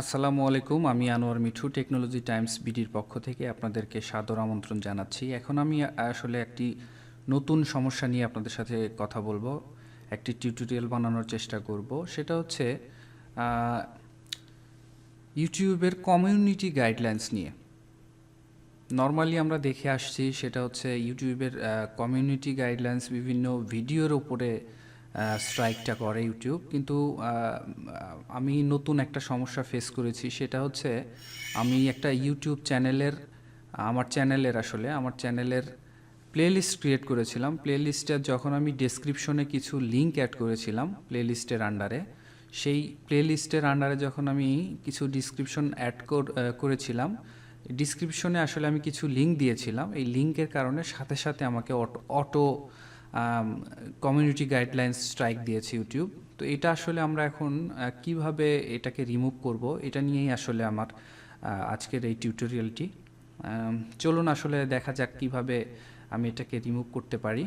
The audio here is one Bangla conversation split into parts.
আসসালামু আলাইকুম, আমি আনোয়ার মিঠু, টেকনোলজি টাইমস বিডির পক্ষ থেকে আপনাদেরকে সাদর আমন্ত্রণ জানাচ্ছি। এখন আমি আসলে একটি নতুন সমস্যা নিয়ে আপনাদের সাথে কথা বলব, একটি টিউটোরিয়াল বানানোর চেষ্টা করব। সেটা হচ্ছে ইউটিউবের কমিউনিটি গাইডলাইন্স নিয়ে। নর্মালি আমরা দেখে আসছি, সেটা হচ্ছে ইউটিউবের কমিউনিটি গাইডলাইন্স বিভিন্ন ভিডিওর উপরে স্ট্রাইকটা করে ইউটিউব কিন্তু আমি নতুন একটা সমস্যা ফেস করেছি। সেটা হচ্ছে, আমি একটা ইউটিউব চ্যানেলের আমার চ্যানেলের আসলে, আমার চ্যানেলের প্লেলিস্ট ক্রিয়েট করেছিলাম। প্লেলিস্টের যখন আমি ডেসক্রিপশনে কিছু লিঙ্ক অ্যাড করেছিলাম প্লেলিস্টের আন্ডারে সেই প্লেলিস্টের আন্ডারে যখন আমি কিছু ডিসক্রিপশন অ্যাড করেছিলাম ডিসক্রিপশনে আসলে আমি কিছু লিঙ্ক দিয়েছিলাম। এই লিঙ্কের কারণে সাথে সাথে আমাকে auto auto community guidelines strike দিয়েছে ইউটিউব তো এটা আসলে আমরা এখন কীভাবে এটাকে রিমুভ করব, এটা নিয়েই আসলে আমার আজকের এই টিউটোরিয়ালটি চলুন আসলে দেখা যাক কীভাবে আমি এটাকে রিমুভ করতে পারি।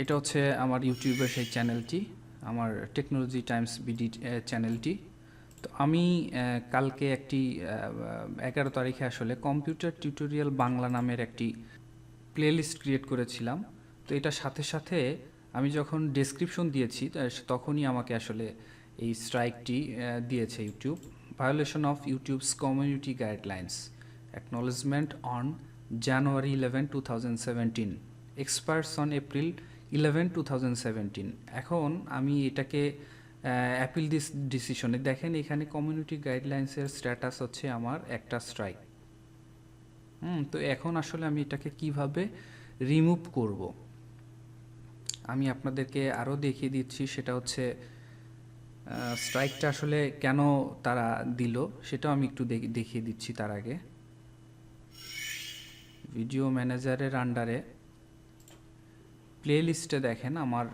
এটা হচ্ছে আমার ইউটিউবের সেই চ্যানেলটি আমার টেকনোলজি টাইমস বিডি চ্যানেলটি তো আমি কালকে একটি এগারো তারিখে আসলে কম্পিউটার টিউটোরিয়াল বাংলা নামের একটি প্লেলিস্ট ক্রিয়েট করেছিলাম। তো এটা সাথে সাথে আমি যখন ডেসক্রিপশন দিয়েছি তখনই আমাকে আসলে এই স্ট্রাইকটি দিয়েছে YouTube. Violation of YouTube's community guidelines. Acknowledgement on January eleven, two thousand seventeen. Expires on April eleven, two thousand seventeen. এখন আমি এটাকে অ্যাপিল দিস ডিসিশনে দেখেন, এখানে কমিউনিটি গাইডলাইন্সের স্ট্যাটাস হচ্ছে আমার একটা স্ট্রাইক হুম, তো এখন আসলে আমি এটাকে কীভাবে রিমুভ করব? আমি আপনাদেরকে আরও দেখিয়ে দিচ্ছি, সেটা হচ্ছে স্ট্রাইকটা আসলে কেন তারা দিল, সেটাও আমি একটু দেখিয়ে দিচ্ছি তার আগে। ভিডিও ম্যানেজারের আন্ডারে প্লে লিস্টে দেখেন আমার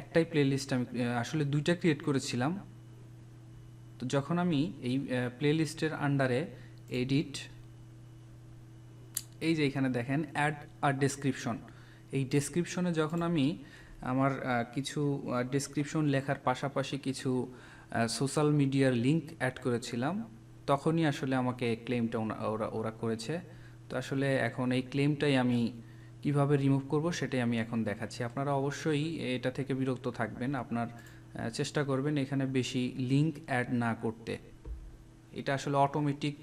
একটাই প্লেলিস্ট আমি আসলে দুইটা ক্রিয়েট করেছিলাম। তো যখন আমি এই প্লে লিস্টের আন্ডারে এডিট এই যে এখানে দেখেন অ্যাড আর ডেসক্রিপশন এই ডেসক্রিপশনে যখন আমি আমার কিছু ডেসক্রিপশন লেখার পাশাপাশি কিছু সোশ্যাল মিডিয়ার লিংক অ্যাড করেছিলাম, তখনই আসলে আমাকে ক্লেমটা ওরা ওরা করেছে। তো আসলে এখন এই ক্লেমটাই আমি কীভাবে রিমুভ করব সেটাই আমি এখন দেখাচ্ছি। আপনারা অবশ্যই এটা থেকে বিরক্ত থাকবেন, আপনার চেষ্টা করবেন এখানে বেশি লিংক অ্যাড না করতে। এটা আসলে অটোমেটিক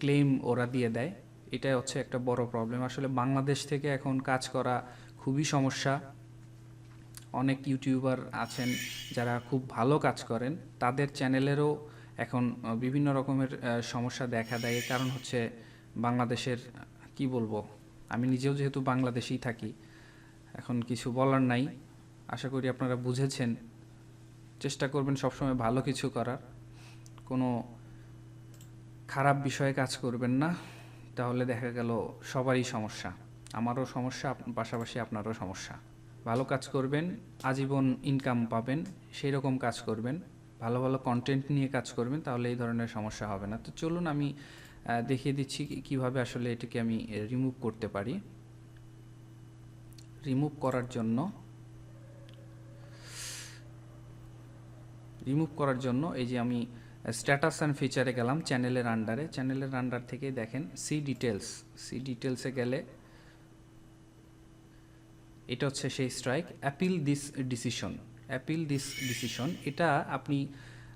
ক্লেম ওরা দিয়ে দেয়। এটা হচ্ছে একটা বড় প্রবলেম আসলে বাংলাদেশ থেকে এখন কাজ করা খুবই সমস্যা। অনেক ইউটিউবার আছেন যারা খুব ভালো কাজ করেন। তাদের চ্যানেলেরও এখন বিভিন্ন রকমের সমস্যা দেখা দেয়। কারণ হচ্ছে বাংলাদেশের, কি বলব? আমি নিজেও যেহেতু বাংলাদেশেই থাকি, এখন কিছু বলার নাই। আশা করি আপনারা বুঝেছেন, চেষ্টা করবেন সবসময় ভালো কিছু করার। কোনো খারাপ বিষয়ে কাজ করবেন না, তাহলে দেখা গেল সবারই সমস্যা। আমারও সমস্যা পাশাপাশি আপনারও সমস্যা। ভালো কাজ করবেন, আজীবন ইনকাম পাবেন সেই রকম কাজ করবেন। ভালো ভালো কন্টেন্ট নিয়ে কাজ করবেন, তাহলে এই ধরনের সমস্যা হবে না। তো চলুন আমি দেখিয়ে দিচ্ছি কীভাবে আসলে এটাকে আমি রিমুভ করতে পারি। রিমুভ করার জন্য রিমুভ করার জন্য এই যে আমি স্ট্যাটাস অ্যান্ড ফিচারে গেলাম চ্যানেলের আন্ডারে চ্যানেলের আন্ডার থেকে দেখেন সি ডিটেলস সি ডিটেলসে গেলে এটা হচ্ছে সেই strike appeal this decision appeal this decision এটা আপনি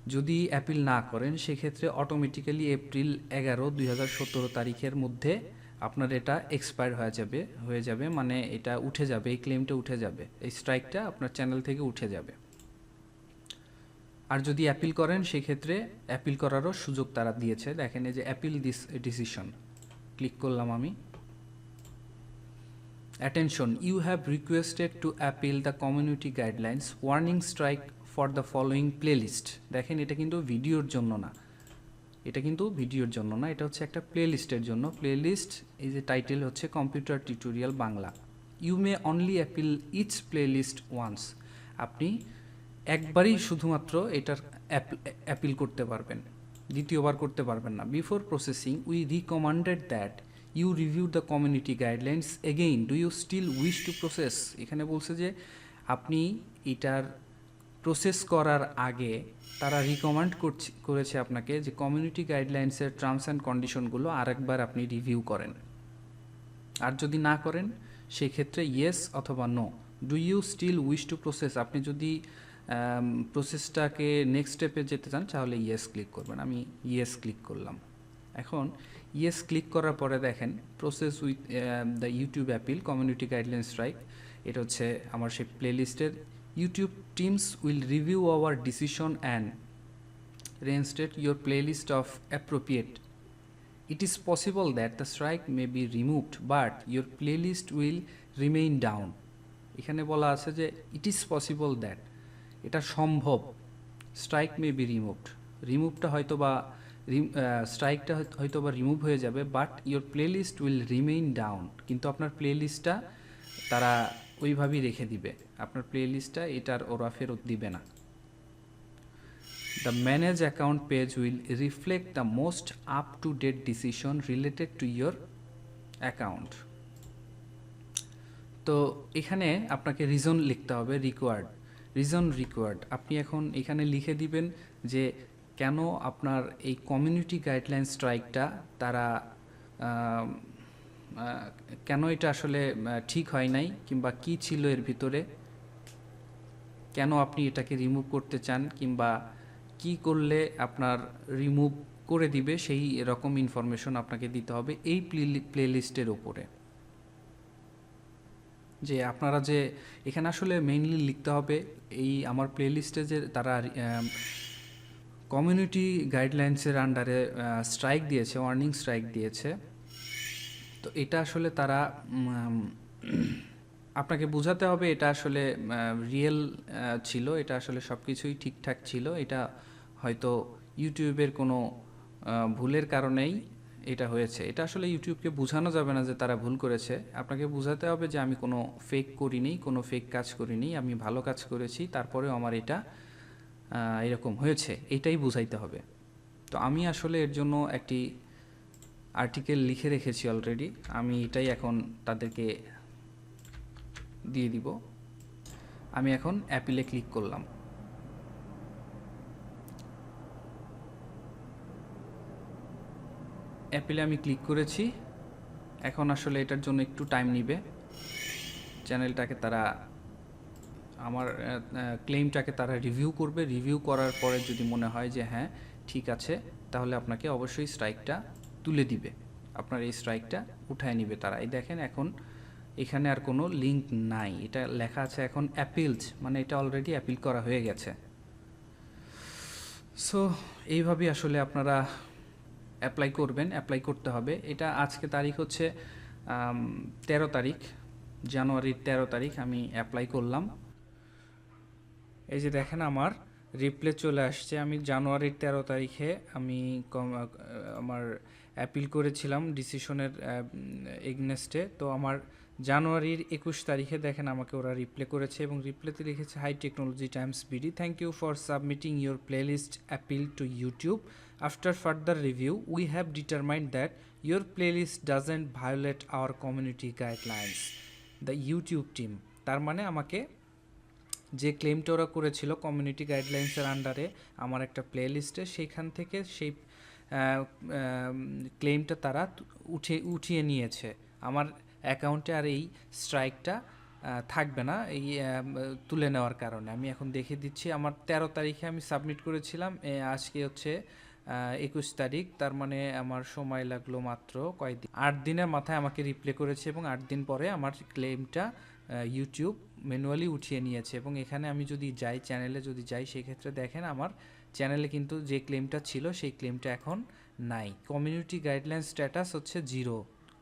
যদি অ্যাপিল না করেন সেক্ষেত্রে অটোমেটিক্যালি এপ্রিল এগারো দুই তারিখের মধ্যে আপনার এটা এক্সপায়ার হয়ে যাবে হয়ে যাবে মানে এটা উঠে যাবে এই ক্লেমটা উঠে যাবে এই স্ট্রাইকটা আপনার চ্যানেল থেকে উঠে যাবে। আর যদি অ্যাপিল করেন সেক্ষেত্রে অ্যাপিল করারও সুযোগ তারা দিয়েছে। দেখেন এই যে অ্যাপিল দিস ডিসিশন ক্লিক করলাম আমি। Attention, you have requested to appeal the community guidelines. Warning strike for the following playlist. দেখেন, এটা কিন্তু ভিডিওর জন্য না। এটা কিন্তু ভিডিওর জন্য না, এটা হচ্ছে একটা প্লেলিস্টের জন্য। প্লেলিস্ট এই যে টাইটেল হচ্ছে computer tutorial Bangla you may only appeal each playlist once আপনি একবারই শুধুমাত্র এটার অ্যাপিল করতে পারবেন। দ্বিতীয়বার করতে পারবেন না। Before processing we recommended that you review the community guidelines again do you still wish to process এখানে বলছে যে, আপনি এটার প্রসেস করার আগে তারা রিকমেন্ড করছে, করেছে আপনাকে যে কমিউনিটি গাইডলাইন্সের টার্মস অ্যান্ড কন্ডিশনগুলো আরেকবার আপনি রিভিউ করেন। আর যদি না করেন, সেক্ষেত্রে ইয়েস অথবা no do you still wish to process আপনি যদি প্রসেসটাকে নেক্সট স্টেপে যেতে চান, তাহলে ইয়েস ক্লিক করবেন। আমি ইয়েস ক্লিক করলাম। এখন ইয়েস ক্লিক করার পরে দেখেন process with the YouTube appeal community guideline strike এটা হচ্ছে আমার সেই প্লেলিস্টের YouTube teams will review our decision and reinstate your playlist of appropriate. It is possible that the strike may be removed, but your playlist will remain down. এখানে বলা আছে যে ইট ইজ পসিবল দ্যাট এটা সম্ভব স্ট্রাইক মে বি রিমুভড রিমুভটা হয়তো বা স্ট্রাইকটা হয়তো বা রিমুভ হয়ে যাবে but your playlist will remain down কিন্তু আপনার প্লেলিস্টটা তারা ওইভাবেই রেখে দিবে। আপনার প্লেলিস্টটা এটার ওরা ফেরত দিবে না। The manage account page will reflect the most up to date decision related to your account. তো এখানে আপনাকে রিজন লিখতে হবে রিকোয়ার্ড রিজন রিকোয়ার্ড আপনি এখন এখানে লিখে দিবেন যে কেন আপনার এই কমিউনিটি গাইডলাইন স্ট্রাইকটা তারা কেন এটা আসলে ঠিক হয় নাই কিংবা কি ছিল এর ভিতরে? কেন আপনি এটাকে রিমুভ করতে চান কিংবা কি করলে আপনার রিমুভ করে দিবে, সেই রকম ইনফরমেশন আপনাকে দিতে হবে এই প্লে লিস্টের ওপরে যে আপনারা যে এখানে আসলে মেইনলি লিখতে হবে, এই আমার প্লে লিস্টে যে তারা কমিউনিটি গাইডলাইন্সের আন্ডারে স্ট্রাইক দিয়েছে ওয়ার্নিং স্ট্রাইক দিয়েছে। তো এটা আসলে তারা আপনাকে বোঝাতে হবে এটা আসলে রিয়েল ছিল, এটা আসলে সব কিছুই ঠিকঠাক ছিল, এটা হয়তো ইউটিউবের কোনো ভুলের কারণেই এটা হয়েছে। এটা আসলে ইউটিউবকে বোঝানো যাবে না যে তারা ভুল করেছে। আপনাকে বোঝাতে হবে যে আমি কোনো ফেক করিনি, কোনো ফেক কাজ করিনি, আমি ভালো কাজ করেছি, তারপরেও আমার এটা এরকম হয়েছে, এটাই বুঝাইতে হবে। তো আমি আসলে এর জন্য একটি আর্টিকেল লিখে রেখেছি অলরেডি আমি এটাই এখন তাদেরকে দিয়ে দিব। আমি এখন অ্যাপিলে ক্লিক করলাম। অ্যাপিলে আমি ক্লিক করেছি। এখন আসলে এটার জন্য একটু টাইম নিবে। চ্যানেলটাকে তারা, আমার ক্লেমটাকে তারা রিভিউ করবে। রিভিউ করার পরে যদি মনে হয় যে হ্যাঁ ঠিক আছে, তাহলে আপনাকে অবশ্যই স্ট্রাইকটা তুলে দিবে। আপনার এই স্ট্রাইকটা উঠায় নিবে তারা। এই দেখেন এখন এখানে আর কোনো লিংক নাই। এটা লেখা আছে এখন অ্যাপিলস মানে এটা অলরেডি অ্যাপিল করা হয়ে গেছে। সো এইভাবেই আসলে আপনারা অ্যাপ্লাই করবেন অ্যাপ্লাই করতে হবে। এটা আজকে তারিখ হচ্ছে তেরো তারিখ, জানুয়ারির তেরো তারিখ আমি অ্যাপ্লাই করলাম। এই যে দেখেন আমার রিপ্লে চলে আসছে। আমি জানুয়ারির তেরো তারিখে আমি আমার অ্যাপিল করেছিলাম ডিসিশনের এগনেস্টে। তো আমার জানুয়ারির একুশ তারিখে দেখেন আমাকে ওরা রিপ্লে করেছে এবং রিপ্লেতে লিখেছে hi technology times BD thank you for submitting your playlist appeal to YouTube after further review we have determined that your playlist doesn't violate our community guidelines the YouTube team তার মানে আমাকে যে ক্লেমটা ওরা করেছিল কমিউনিটি গাইডলাইন্সের আন্ডারে আমার একটা প্লে লিস্টে সেইখান থেকে সেই ক্লেমটা তারা উঠে, উঠিয়ে নিয়েছে। আমার অ্যাকাউন্টে আর এই স্ট্রাইকটা থাকবে না, এই তুলে নেওয়ার কারণে। আমি এখন দেখে দিচ্ছি, আমার তেরো তারিখে আমি সাবমিট করেছিলাম আজকে হচ্ছে একুশ তারিখ, তার মানে আমার সময় লাগল মাত্র কয়েকদিন আট দিনের মাথায় আমাকে রিপ্লে করেছে এবং আট দিন পরে আমার ক্লেমটা ইউটিউব ম্যানুয়ালি উঠিয়ে নিয়েছে এবং এখানে আমি যদি যাই চ্যানেলে যদি যাই, সেক্ষেত্রে দেখেন আমার চ্যানেলে কিন্তু যে ক্লেমটা ছিল, সেই ক্লেমটা এখন নাই। কমিউনিটি গাইডলাইন স্ট্যাটাস হচ্ছে zero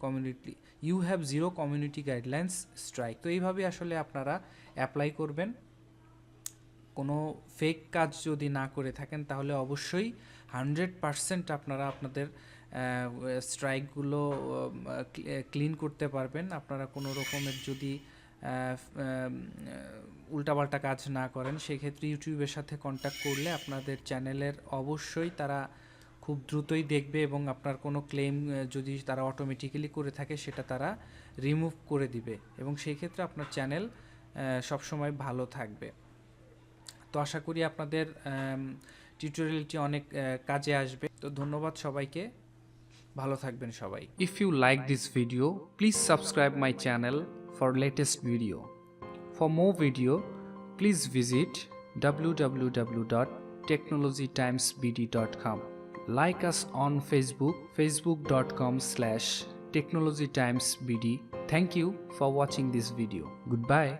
community you have zero community guidelines strike তো এইভাবে আসলে আপনারা অ্যাপ্লাই করবেন। কোনো ফেক কাজ যদি না করে থাকেন, তাহলে অবশ্যই হান্ড্রেড পারসেন্ট আপনারা আপনাদের স্ট্রাইকগুলো ক্লিন করতে পারবেন। আপনারা কোনো রকমের যদি উল্টাপাল্টা কাজ না করেন, সেক্ষেত্রে ইউটিউবের সাথে কন্ট্যাক্ট করলে আপনাদের চ্যানেলের অবশ্যই তারা খুব দ্রুতই দেখবে এবং আপনার কোনো ক্লেম যদি তারা অটোমেটিক্যালি করে থাকে, সেটা তারা রিমুভ করে দিবে এবং সেই ক্ষেত্রে আপনার চ্যানেল সবসময় ভালো থাকবে। তো আশা করি আপনাদের টিউটোরিয়ালটি অনেক কাজে আসবে। তো ধন্যবাদ সবাইকে। ভালো থাকবেন সবাই। If you like this video please subscribe my channel for latest video. For more video, please visit www.technologytimesbd.com. Like us on Facebook, facebook.com slash technologytimesbd. Thank you for watching this video. Goodbye.